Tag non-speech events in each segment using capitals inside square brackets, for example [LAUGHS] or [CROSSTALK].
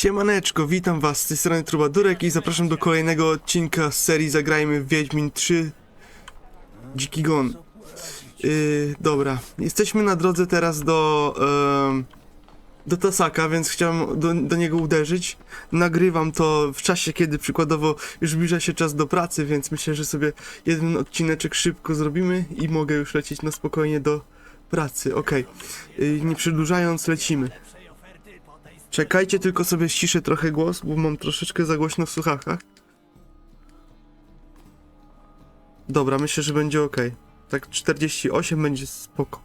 Siemaneczko, witam was z tej strony Trubadurek i zapraszam do kolejnego odcinka z serii Zagrajmy w Wiedźmin 3 Dziki Gon. Yy, dobra, jesteśmy na drodze teraz do em, do Tasaka, więc chciałem do, do niego uderzyć. Nagrywam to w czasie, kiedy przykładowo już zbliża się czas do pracy, więc myślę, że sobie jeden odcineczek szybko zrobimy i mogę już lecieć na spokojnie do pracy. Okej, Yy, nie przedłużając, lecimy. Czekajcie, tylko sobie ściszę trochę głos, bo mam troszeczkę za głośno w słuchawkach. Dobra, myślę, że będzie ok. Tak 48 będzie spoko.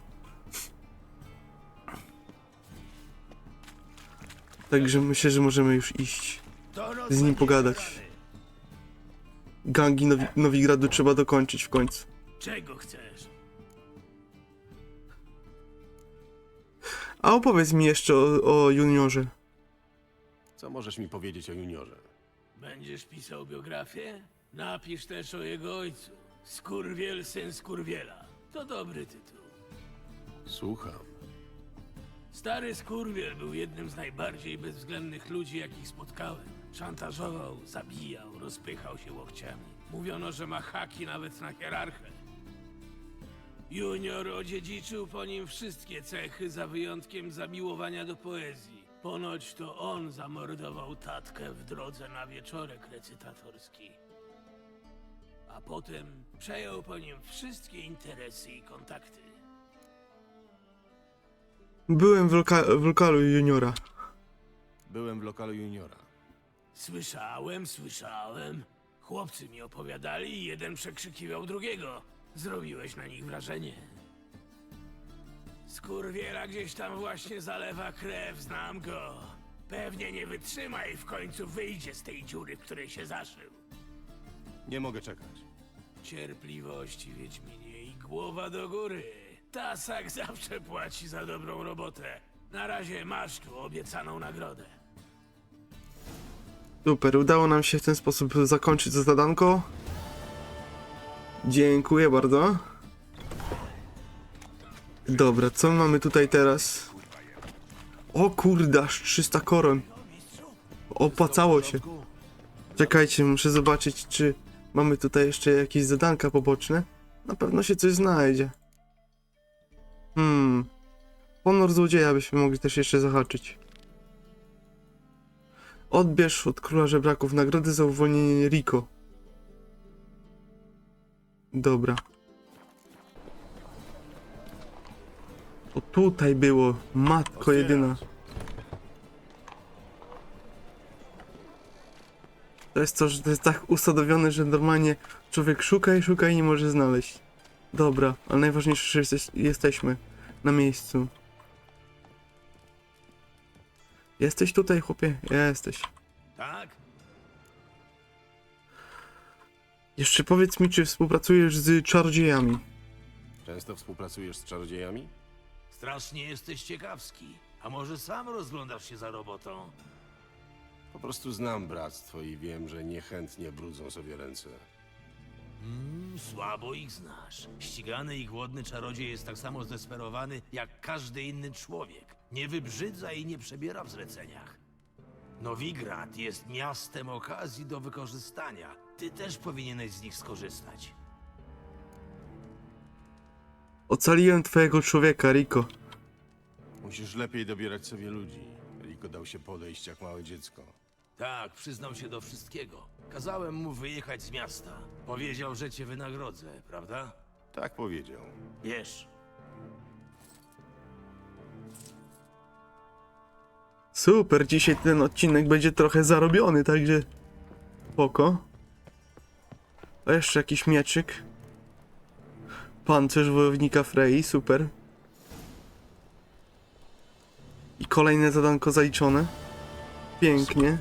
Także myślę, że możemy już iść. Z nim pogadać. Gangi Nowi Nowigradu trzeba dokończyć w końcu. Czego chcesz? A opowiedz mi jeszcze o, o juniorze. Co możesz mi powiedzieć o juniorze? Będziesz pisał biografię? Napisz też o jego ojcu. Skurwiel, syn Skurwiela. To dobry tytuł. Słucham. Stary Skurwiel był jednym z najbardziej bezwzględnych ludzi, jakich spotkałem. Szantażował, zabijał, rozpychał się łokciami. Mówiono, że ma haki nawet na hierarchę. Junior odziedziczył po nim wszystkie cechy, za wyjątkiem zamiłowania do poezji. Ponoć to on zamordował tatkę w drodze na wieczorek recytatorski. A potem przejął po nim wszystkie interesy i kontakty. Byłem w, loka w lokalu juniora. Byłem w lokalu juniora. Słyszałem, słyszałem. Chłopcy mi opowiadali i jeden przekrzykiwał drugiego. Zrobiłeś na nich wrażenie. Skurwiela gdzieś tam właśnie zalewa krew, znam go. Pewnie nie wytrzyma i w końcu wyjdzie z tej dziury, w której się zaszył. Nie mogę czekać. Cierpliwości, Wiedźminie, i głowa do góry. Tasak zawsze płaci za dobrą robotę. Na razie masz tu obiecaną nagrodę. Super, udało nam się w ten sposób zakończyć to zadanko. Dziękuję bardzo. Dobra, co mamy tutaj teraz? O kurde, aż 300 koron. Opłacało się. Czekajcie, muszę zobaczyć, czy mamy tutaj jeszcze jakieś zadanka poboczne. Na pewno się coś znajdzie. Hmm. Honor złodzieja byśmy mogli też jeszcze zahaczyć. Odbierz od króla żebraków nagrody za uwolnienie Rico. Dobra. O tutaj było, matko jedyna. To jest to, że to jest tak usadowione, że normalnie człowiek szuka i szuka i nie może znaleźć. Dobra, ale najważniejsze, że jesteś, jesteśmy na miejscu. Jesteś tutaj, chłopie? Jesteś. Tak? Jeszcze powiedz mi, czy współpracujesz z czarodziejami? Często współpracujesz z czarodziejami? Strasznie jesteś ciekawski. A może sam rozglądasz się za robotą? Po prostu znam bractwo i wiem, że niechętnie brudzą sobie ręce. Mm, słabo ich znasz. Ścigany i głodny czarodziej jest tak samo zdesperowany jak każdy inny człowiek. Nie wybrzydza i nie przebiera w zleceniach. Nowigrad jest miastem okazji do wykorzystania. Ty też powinieneś z nich skorzystać. Ocaliłem twojego człowieka, Rico. Musisz lepiej dobierać sobie ludzi. Riko dał się podejść jak małe dziecko. Tak, przyznał się do wszystkiego. Kazałem mu wyjechać z miasta. Powiedział, że cię wynagrodzę, prawda? Tak powiedział. Wiesz, Super, dzisiaj ten odcinek będzie trochę zarobiony, także... Spoko. A jeszcze jakiś mieczyk. Pancerz wojownika Frey, super. I kolejne zadanko zaliczone. Pięknie.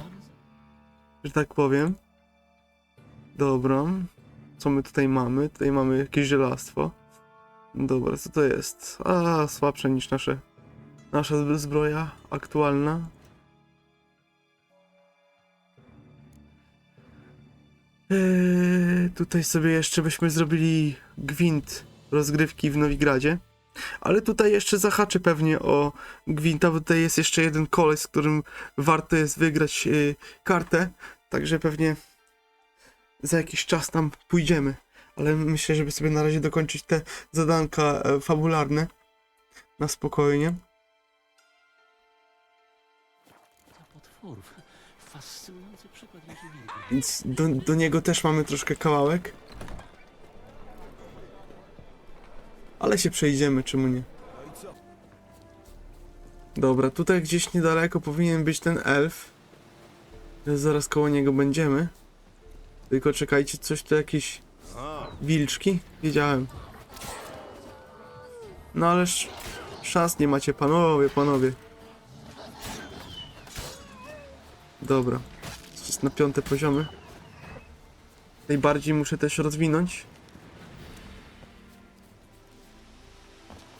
Że tak powiem. Dobra. Co my tutaj mamy? Tutaj mamy jakieś żelastwo. Dobra, co to jest? A, słabsze niż nasze Nasza zb- zbroja aktualna. Eee, tutaj sobie jeszcze byśmy zrobili gwint rozgrywki w Nowigradzie. Ale tutaj jeszcze zahaczę pewnie o Gwinta, bo tutaj jest jeszcze jeden koleś, z którym warto jest wygrać y, kartę. Także pewnie za jakiś czas tam pójdziemy. Ale myślę, żeby sobie na razie dokończyć te zadanka e, fabularne. Na spokojnie. Więc do, do niego też mamy troszkę kawałek. Ale się przejdziemy, czemu nie? Dobra, tutaj gdzieś niedaleko powinien być ten elf. Zaraz koło niego będziemy. Tylko czekajcie, coś tu jakieś wilczki? Wiedziałem. No ależ szans nie macie, panowie, panowie. Dobra. Jest na piąte poziomy. Najbardziej muszę też rozwinąć.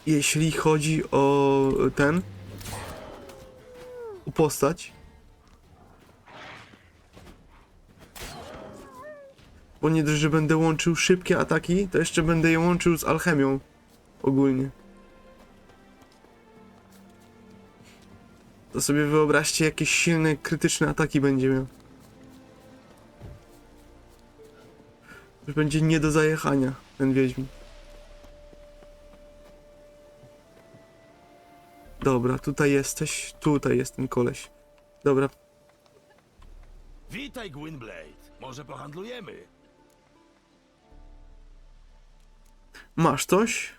Jeśli chodzi o ten. O postać. Bo nie dość, że będę łączył szybkie ataki, to jeszcze będę je łączył z alchemią. Ogólnie. To sobie wyobraźcie, jakieś silne, krytyczne ataki będzie miał. Będzie nie do zajechania, ten Wiedźmin. Dobra, tutaj jesteś, tutaj jest ten koleś. Dobra, Witaj, Gwynblade. Może pohandlujemy? masz coś?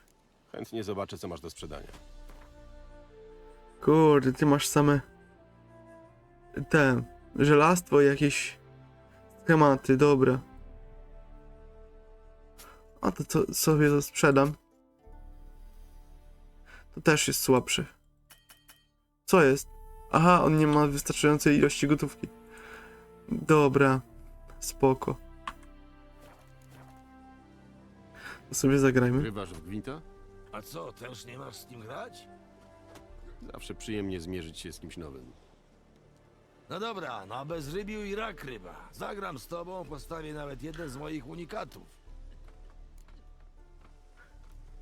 Chętnie zobaczę, co masz do sprzedania. Kurde, ty masz same te żelastwo i jakieś schematy, dobra. A to co sobie to sprzedam. To też jest słabsze. Co jest? Aha, on nie ma wystarczającej ilości gotówki. Dobra, spoko. To sobie zagrajmy. Grywasz w gwinta? A co, też nie masz z kim grać? Zawsze przyjemnie zmierzyć się z kimś nowym. No dobra, no bez rybiu i rak ryba. Zagram z tobą, postawię nawet jeden z moich unikatów.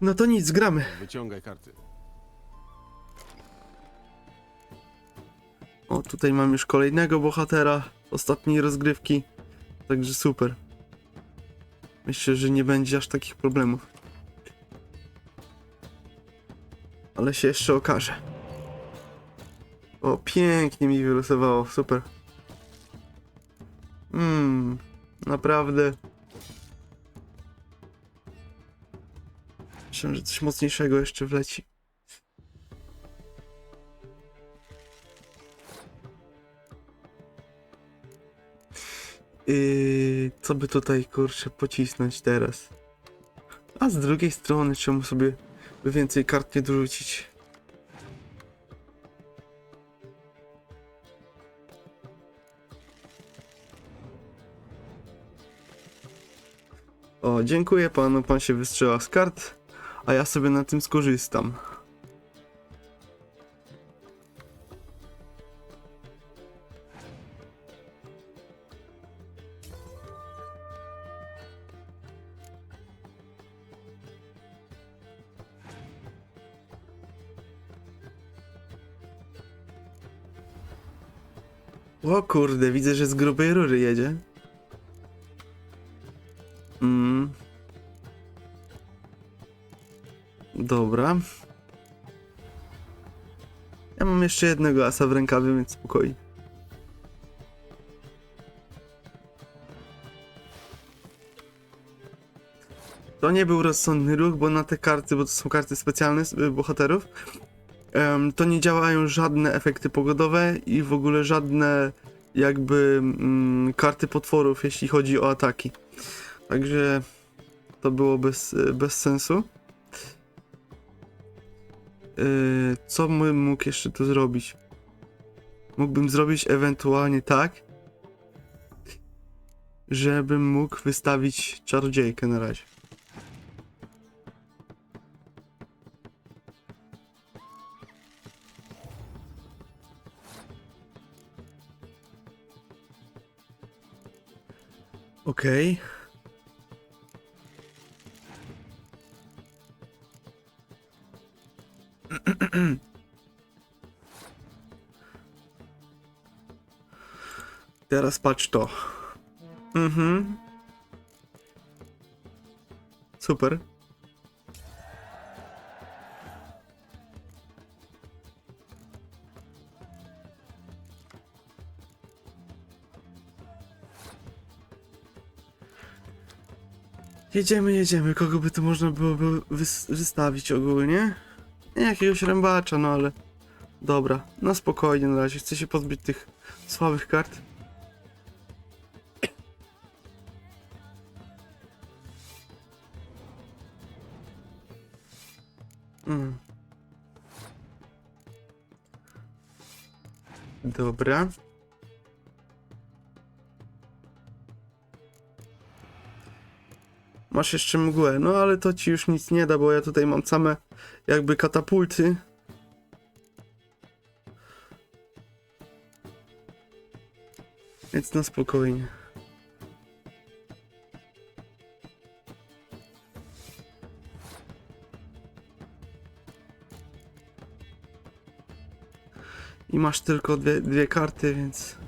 No to nic, gramy. Wyciągaj karty. O, tutaj mam już kolejnego bohatera ostatniej rozgrywki. Także super. Myślę, że nie będzie aż takich problemów. Ale się jeszcze okaże. O, pięknie mi wylosowało, super. Mmm, naprawdę. Myślałem, że coś mocniejszego jeszcze wleci. Yy, co by tutaj kurczę pocisnąć teraz? A z drugiej strony czemu sobie więcej kart nie dorzucić? O, dziękuję panu, pan się wystrzela z kart, a ja sobie na tym skorzystam. Kurde, widzę, że z grubej rury jedzie. Mm. Dobra. Ja mam jeszcze jednego asa w rękawie, więc spokojnie. To nie był rozsądny ruch, bo na te karty, bo to są karty specjalne y, bohaterów, to nie działają żadne efekty pogodowe i w ogóle żadne jakby mm, karty potworów, jeśli chodzi o ataki. Także to było bez, bez sensu. Yy, co bym mógł jeszcze tu zrobić? Mógłbym zrobić ewentualnie tak, żebym mógł wystawić czarodziejkę na razie. Okej. [CLEARS THROAT] Teraz patrz to. Mhm. Super. Jedziemy, jedziemy. Kogo by tu można byłoby wys wystawić ogólnie? Nie, jakiegoś rębacza, no ale... Dobra, no spokojnie na razie. Chcę się pozbyć tych słabych kart. Mm. Dobra. Masz jeszcze mgłę, no ale to ci już nic nie da, bo ja tutaj mam same jakby katapulty. Więc na spokojnie. I masz tylko dwie, dwie karty, więc...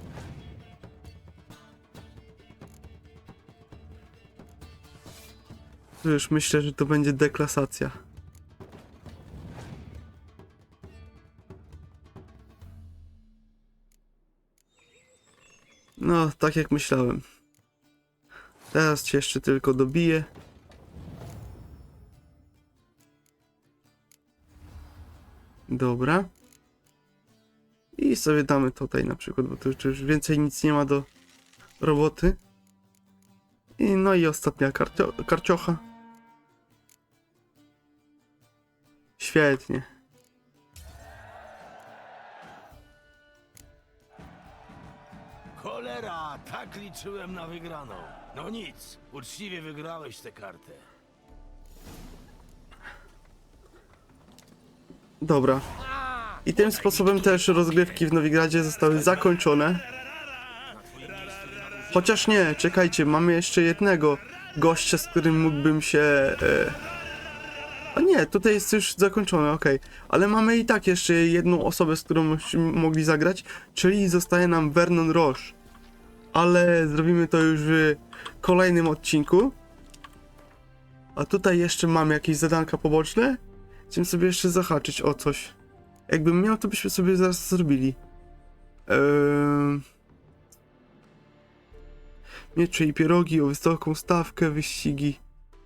To już myślę, że to będzie deklasacja. No, tak jak myślałem. Teraz cię jeszcze tylko dobiję. Dobra. I sobie damy tutaj na przykład, bo tu już- już więcej nic nie ma do roboty. I no i ostatnia karcio karciocha. Świetnie. Cholera, tak liczyłem na wygraną. No nic, uczciwie wygrałeś tę kartę. Dobra. I tym sposobem też rozgrywki w Nowigradzie zostały zakończone. Chociaż nie, czekajcie, mamy jeszcze jednego gościa, z którym mógłbym się... E... A nie, tutaj jest już zakończone, okej. Ale mamy i tak jeszcze jedną osobę, z którą mogli zagrać, czyli zostaje nam Vernon Roche. Ale zrobimy to już w kolejnym odcinku. A tutaj jeszcze mam jakieś zadanka poboczne. Chciałem sobie jeszcze zahaczyć o coś. Jakbym miał, to byśmy sobie zaraz zrobili. Eee... Miecze i pierogi o wysoką stawkę, wyścigi,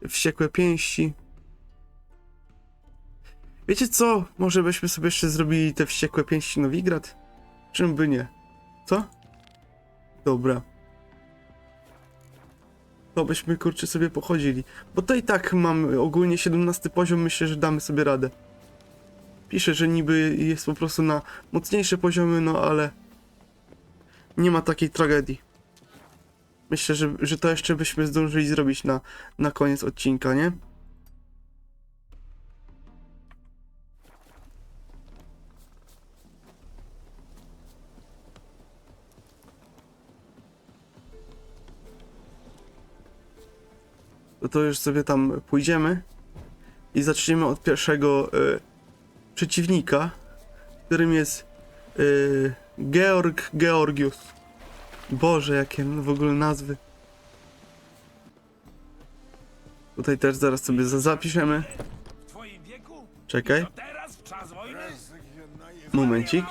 wściekłe pięści. Wiecie co? Może byśmy sobie jeszcze zrobili te wściekłe pięści Nowigrad? Czym by nie? Co? Dobra. To byśmy kurczę sobie pochodzili. Bo to i tak mam ogólnie 17 poziom, myślę, że damy sobie radę. Pisze, że niby jest po prostu na mocniejsze poziomy, no ale nie ma takiej tragedii. Myślę, że, że to jeszcze byśmy zdążyli zrobić na, na koniec odcinka, nie? To już sobie tam pójdziemy i zaczniemy od pierwszego y, przeciwnika, którym jest y, Georg Georgius. Boże, jakie w ogóle nazwy. Tutaj też zaraz sobie za- zapiszemy. Czekaj, momencik.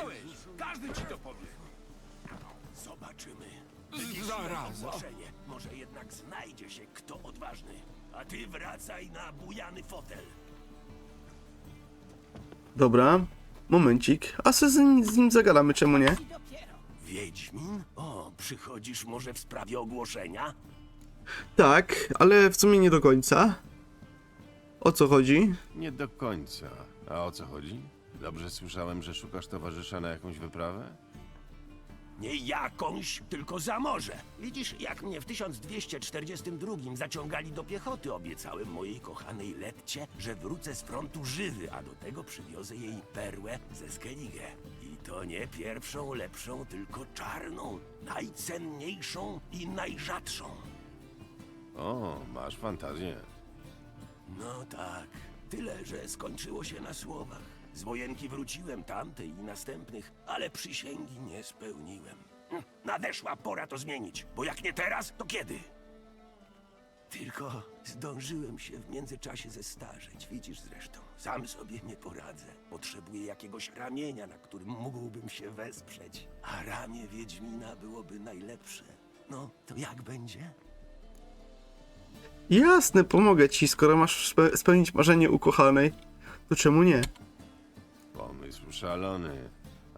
Ty wracaj na bujany fotel. Dobra, momencik. A sobie z nim, z nim zagadamy, czemu nie? Wiedźmin? O, przychodzisz może w sprawie ogłoszenia? Tak, ale w sumie nie do końca. O co chodzi? Nie do końca. A o co chodzi? Dobrze słyszałem, że szukasz towarzysza na jakąś wyprawę? Nie jakąś, tylko za morze. Widzisz, jak mnie w 1242 zaciągali do piechoty, obiecałem mojej kochanej Letcie, że wrócę z frontu żywy, a do tego przywiozę jej perłę ze Skellige. I to nie pierwszą, lepszą, tylko czarną, najcenniejszą i najrzadszą. O, masz fantazję. No tak, tyle, że skończyło się na słowach. Z wojenki wróciłem tamtej i następnych, ale przysięgi nie spełniłem. Hm, Nadeszła pora to zmienić, bo jak nie teraz, to kiedy? Tylko zdążyłem się w międzyczasie zestarzeć, widzisz zresztą. Sam sobie nie poradzę. Potrzebuję jakiegoś ramienia, na którym mógłbym się wesprzeć. A ramię Wiedźmina byłoby najlepsze. No, to jak będzie? Jasne, pomogę ci, skoro masz spe spełnić marzenie ukochanej. To czemu nie? Pomysł szalony,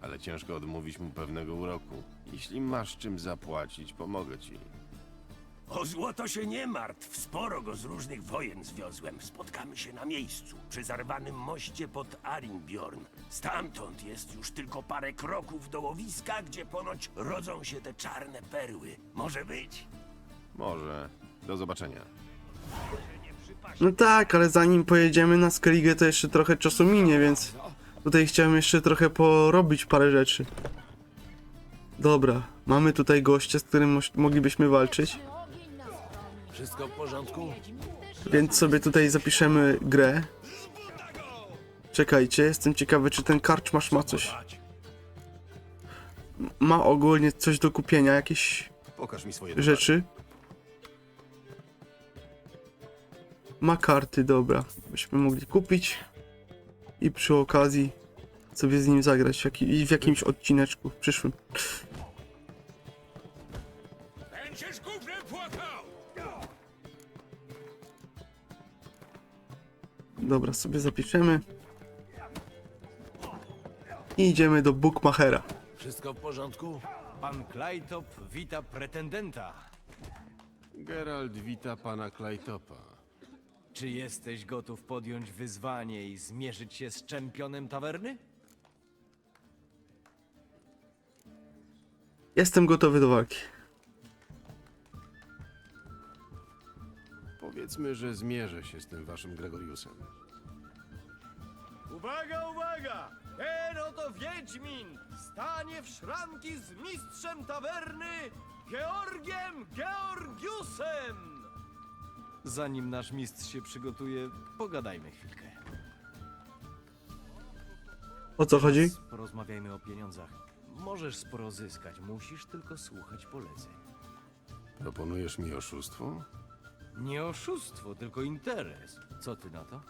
ale ciężko odmówić mu pewnego uroku. Jeśli masz czym zapłacić, pomogę ci. O złoto się nie martw, sporo go z różnych wojen zwiozłem. Spotkamy się na miejscu, przy zarwanym moście pod Arinbjorn. Stamtąd jest już tylko parę kroków do łowiska, gdzie ponoć rodzą się te czarne perły. Może być? Może. Do zobaczenia. No tak, ale zanim pojedziemy na Skellige, to jeszcze trochę czasu minie, więc tutaj chciałem jeszcze trochę porobić parę rzeczy. Dobra, mamy tutaj gościa, z którym moglibyśmy walczyć, Wszystko w porządku? więc sobie tutaj zapiszemy grę. Czekajcie, jestem ciekawy, czy ten karczmasz ma coś. Ma ogólnie coś do kupienia, jakieś Pokaż mi swoje rzeczy. Ma karty, dobra. Byśmy mogli kupić i przy okazji sobie z nim zagrać w, jaki, w jakimś odcineczku w przyszłym. Będziesz gównem płakał! Dobra, sobie zapiszemy. I idziemy do Bookmachera. Wszystko w porządku? Pan Klejtop wita pretendenta. Geralt wita pana Klejtopa. Czy jesteś gotów podjąć wyzwanie i zmierzyć się z czempionem tawerny? Jestem gotowy do walki. Powiedzmy, że zmierzę się z tym waszym Gregoriusem. Uwaga, uwaga! Ten oto Wiedźmin stanie w szranki z mistrzem tawerny Georgiem Georgiusem! Zanim nasz mistrz się przygotuje, pogadajmy chwilkę. O co chodzi? Porozmawiajmy o pieniądzach. Możesz sporo zyskać, musisz tylko słuchać poleceń. Proponujesz mi oszustwo? Nie oszustwo, tylko interes. Co ty na to?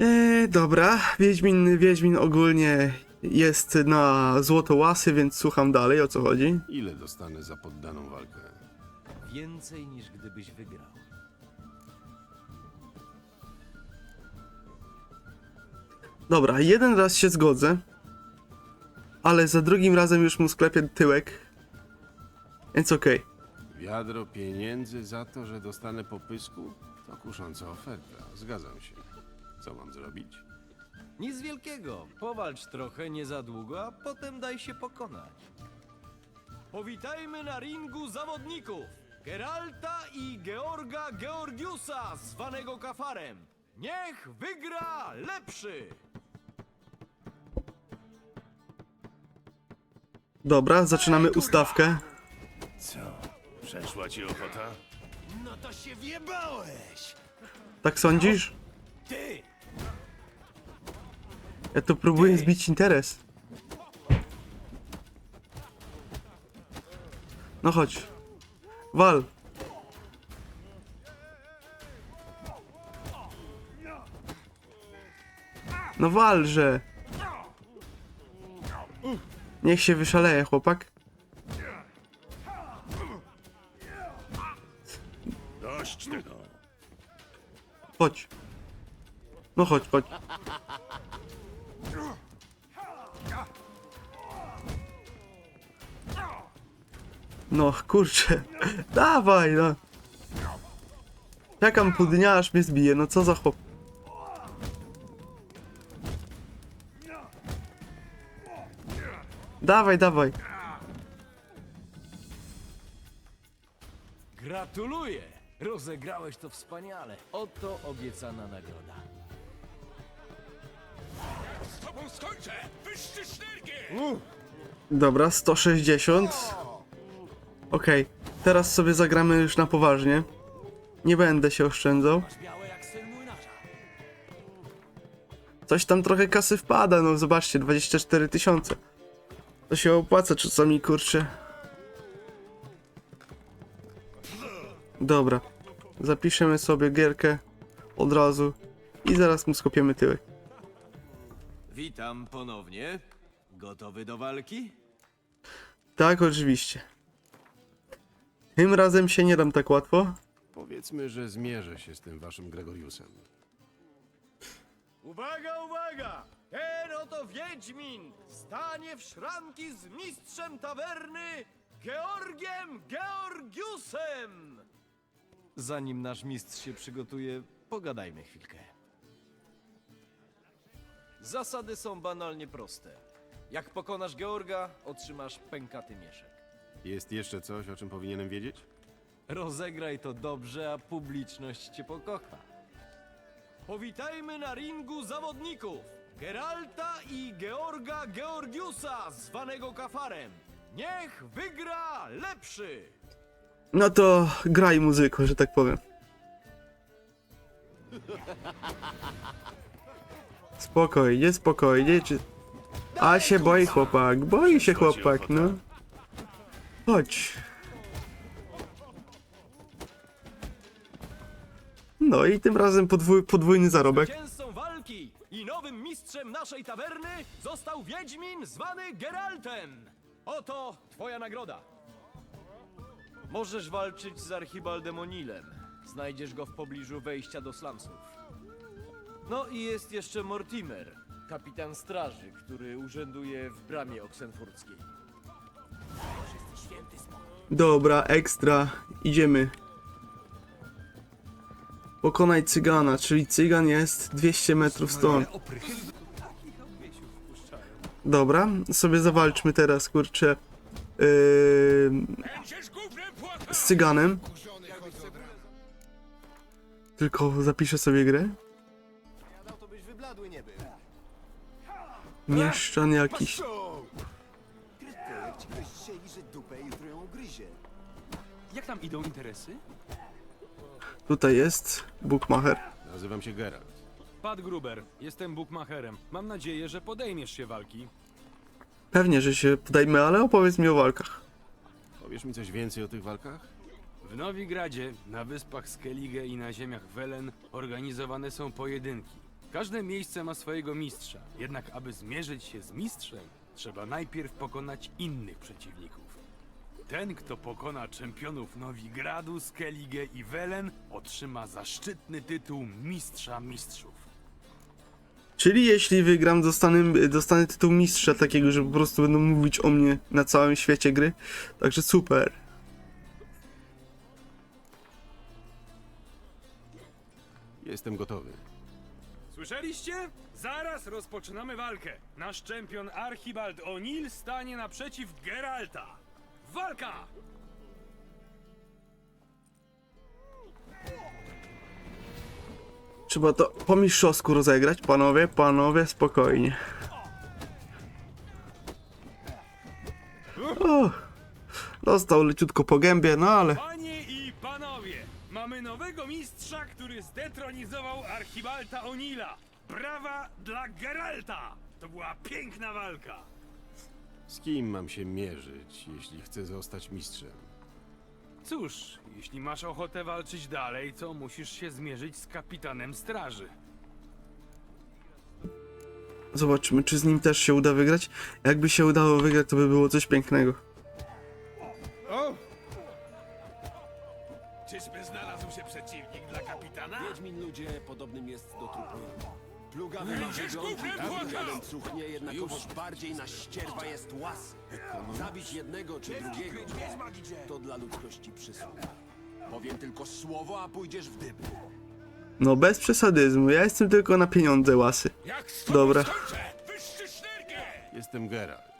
Eee, dobra, Wiedźmin, Wiedźmin ogólnie jest na złotołasy, więc słucham dalej, o co chodzi. Ile dostanę za poddaną walkę? Więcej niż gdybyś wygrał. Dobra, jeden raz się zgodzę, ale za drugim razem już mu sklepię tyłek, więc okej. Wiadro pieniędzy za to, że dostanę popysku? To kusząca oferta. Zgadzam się. Co mam zrobić? Nic wielkiego. Powalcz trochę, nie za długo, a potem daj się pokonać. Powitajmy na ringu zawodników. Geralta i Georga Georgiusa, zwanego Kafarem. Niech wygra lepszy! Dobra, zaczynamy ustawkę. Co? Przeszła ci ochota? No to się wjebałeś! Tak sądzisz? Ty! Ja tu próbuję zbić interes. No chodź. Wal. No walże. Niech się wyszaleje, chłopak. Dość tego. Chodź. No chodź, chodź. No kurczę. Dawaj, no. Czekam pół dnia, aż mnie zbije. No co za chłop. Dawaj, dawaj. Gratuluję! Rozegrałeś to wspaniale. Oto obiecana nagroda. Z tobą skończę! Wyższy sznergiel! Dobra, 160. Okej, teraz sobie zagramy już na poważnie. Nie będę się oszczędzał. Coś tam trochę kasy wpada, no zobaczcie, 24 tysiące. To się opłaca czasami, kurczę. Dobra. Zapiszemy sobie gierkę od razu i zaraz mu skopiemy tyłek. Witam ponownie. Gotowy do walki? Tak, oczywiście. Tym razem się nie dam tak łatwo. Powiedzmy, że zmierzę się z tym waszym Gregoriusem. Uwaga, uwaga! Ten oto Wiedźmin stanie w szranki z mistrzem tawerny Georgiem Georgiusem! Zanim nasz mistrz się przygotuje, pogadajmy chwilkę. Zasady są banalnie proste. Jak pokonasz Georga, otrzymasz pękaty mieszek. Jest jeszcze coś, o czym powinienem wiedzieć? Rozegraj to dobrze, a publiczność cię pokocha. Powitajmy na ringu zawodników! Geralta i Georga Georgiusa, zwanego Kafarem. Niech wygra lepszy! No to graj muzyko, że tak powiem. Spokojnie, spokojnie. Czy... A się boi chłopak, boi się chłopak, no. Chodź. No i tym razem podwój, podwójny zarobek. Walki i nowym mistrzem naszej tawerny został Wiedźmin zwany Geraltem. Oto twoja nagroda. Możesz walczyć z Archibaldem O'Neillem. Znajdziesz go w pobliżu wejścia do slumsów. No i jest jeszcze Mortimer, kapitan straży, który urzęduje w bramie oksenfurckiej. Dobra, ekstra. Idziemy. Pokonaj cygana, czyli cygan jest 200 metrów stąd. Dobra, sobie zawalczmy teraz, kurczę. Yy, z cyganem. Tylko zapiszę sobie grę. Mieszczan jakiś. Jak tam idą interesy? Tutaj jest Bookmacher. Nazywam się Geralt. Pat Gruber, jestem bookmacherem. Mam nadzieję, że podejmiesz się walki. Pewnie, że się podajmy, ale opowiedz mi o walkach. Powiesz mi coś więcej o tych walkach? W Nowigradzie, na wyspach Skellige i na ziemiach Welen organizowane są pojedynki. Każde miejsce ma swojego mistrza, jednak aby zmierzyć się z mistrzem, trzeba najpierw pokonać innych przeciwników. Ten, kto pokona czempionów Nowigradu, Skellige i Welen, otrzyma zaszczytny tytuł Mistrza Mistrzów. Czyli jeśli wygram, dostanę, dostanę tytuł mistrza takiego, że po prostu będą mówić o mnie na całym świecie gry. Także super. Jestem gotowy. Słyszeliście? Zaraz rozpoczynamy walkę. Nasz czempion Archibald O'Neill stanie naprzeciw Geralta. Walka! Trzeba to po mistrzowsku rozegrać, panowie, panowie, spokojnie. O, dostał leciutko po gębie, no ale Panie i panowie, mamy nowego mistrza, który zdetronizował Archibalta O'Neilla. Brawa dla Geralta! To była piękna walka. Z kim mam się mierzyć, jeśli chcę zostać mistrzem? Cóż, jeśli masz ochotę walczyć dalej, to musisz się zmierzyć z kapitanem straży. zobaczymy, czy z nim też się uda wygrać. Jakby się udało wygrać, to by było coś pięknego. Czyżby znalazł się przeciwnik dla kapitana? Wiedźmin ludzie podobnym jest do trupu. Plugawy ma wygląd i jeden cuchnie, jednakowoż bardziej na ścierwa jest łasy. Zabić jednego czy drugiego to dla ludzkości przysługa. Powiem tylko słowo, a pójdziesz w dyby. No bez przesadyzmu, ja jestem tylko na pieniądze łasy. Dobra. Wyszczysz nerkę! Jestem Geralt.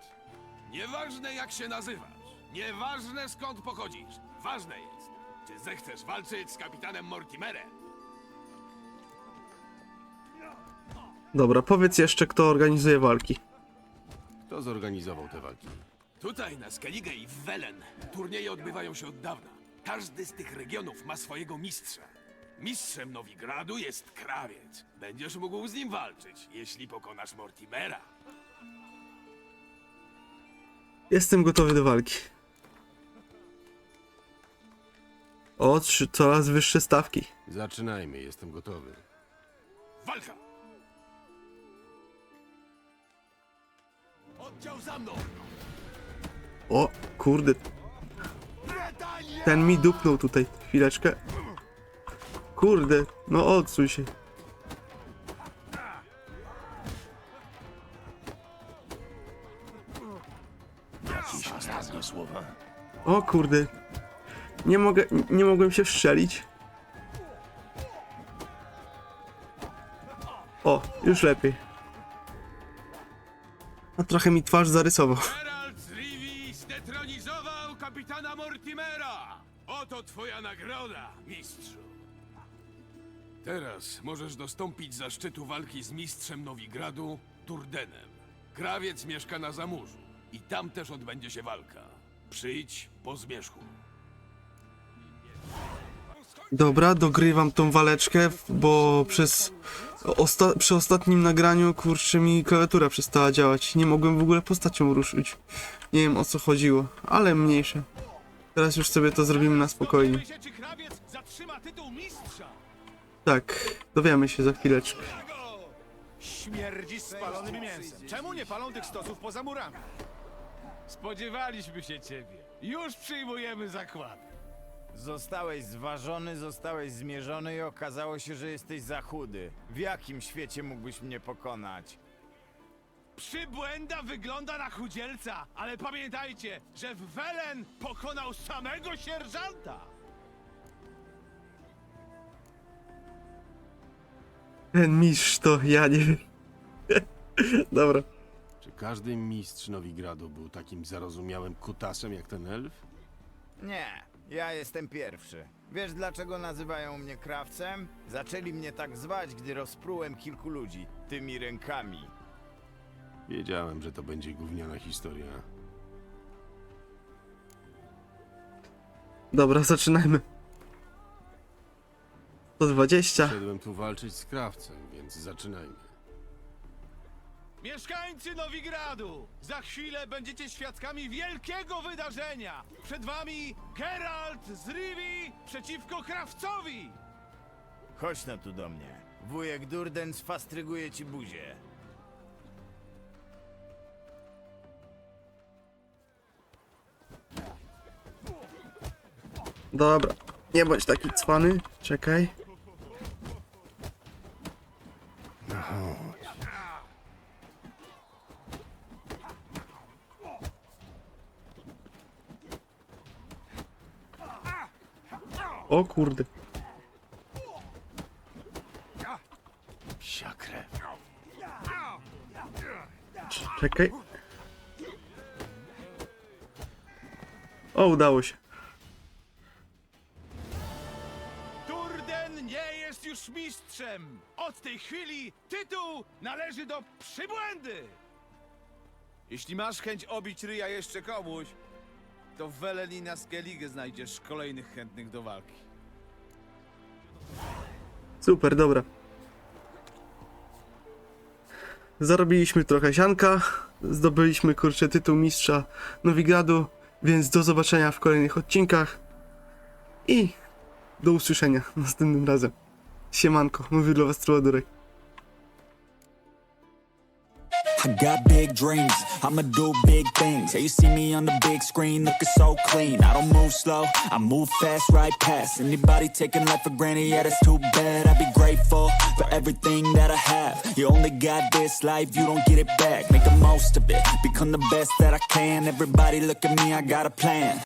Nieważne jak się nazywasz, nieważne skąd pochodzisz, ważne jest, czy zechcesz walczyć z kapitanem Mortimerem. Dobra, powiedz jeszcze, kto organizuje walki. Kto zorganizował te walki? Tutaj na Skellige i w Welen turnieje odbywają się od dawna. Każdy z tych regionów ma swojego mistrza. Mistrzem Nowigradu jest krawiec. Będziesz mógł z nim walczyć, jeśli pokonasz Mortimera. Jestem gotowy do walki. O, trzy, coraz wyższe stawki. Zaczynajmy, jestem gotowy. Walka! Oddział za mną! O, kurde. Ten mi dupnął tutaj. Chwileczkę. Kurde, no odsuń się. Jakieś ostatnie słowa? O kurde. Nie mogę, nie mogłem się strzelić. O, już lepiej. A trochę mi twarz zarysował. Geralt z Rivii zdetronizował kapitana Mortimera! Oto twoja nagroda, mistrzu! Teraz możesz dostąpić zaszczytu walki z mistrzem Nowigradu, Turdenem. Krawiec mieszka na Zamurzu i tam też odbędzie się walka. Przyjdź po zmierzchu. Dobra, dogrywam tą waleczkę, bo przez osta przy ostatnim nagraniu, kurczę, mi klawiatura przestała działać. Nie mogłem w ogóle postacią ruszyć. Nie wiem o co chodziło, ale mniejsze. Teraz już sobie to zrobimy na spokojnie. Tak, dowiemy się za chwileczkę. Śmierdzi spalonym mięsem. Czemu nie palą tych stosów poza murami? Spodziewaliśmy się ciebie. Już przyjmujemy zakład. Zostałeś zważony, zostałeś zmierzony i okazało się, że jesteś za chudy. W jakim świecie mógłbyś mnie pokonać? Przybłęda wygląda na chudzielca, ale pamiętajcie, że w Welen pokonał samego sierżanta! Ten mistrz to ja nie wiem. [LAUGHS] Dobra. Czy każdy mistrz Nowigradu był takim zarozumiałym kutasem jak ten elf? Nie, ja jestem pierwszy. Wiesz dlaczego nazywają mnie krawcem? Zaczęli mnie tak zwać, gdy rozprułem kilku ludzi tymi rękami. Wiedziałem, że to będzie gówniana historia. Dobra, zaczynajmy. 120. Szedłem tu walczyć z krawcem, więc zaczynajmy. Mieszkańcy Nowigradu! Za chwilę będziecie świadkami wielkiego wydarzenia! Przed wami Geralt z Rivii przeciwko Krawcowi! Chodź no tu do mnie. Wujek Durden sfastryguje ci buzię. Dobra. Nie bądź taki cwany. Czekaj. O kurde. Psia krew. Czekaj. O, udało się. Turden nie jest już mistrzem! Od tej chwili tytuł należy do przybłędy! Jeśli masz chęć obić ryja jeszcze komuś, to w Welen i na Skellige znajdziesz kolejnych chętnych do walki. Super, dobra. Zarobiliśmy trochę sianka, zdobyliśmy kurczę tytuł mistrza Nowigradu, więc do zobaczenia w kolejnych odcinkach i do usłyszenia [LAUGHS] następnym razem. Siemanko, mówił dla was Truadurek. I got big dreams, I'ma do big things. Yeah, you see me on the big screen looking so clean. I don't move slow, I move fast, right past anybody taking life for granted. Yeah, that's too bad. I'd be grateful for everything that I have. You only got this life, you don't get it back. Make the most of it, become the best that I can. Everybody look at me, I got a plan.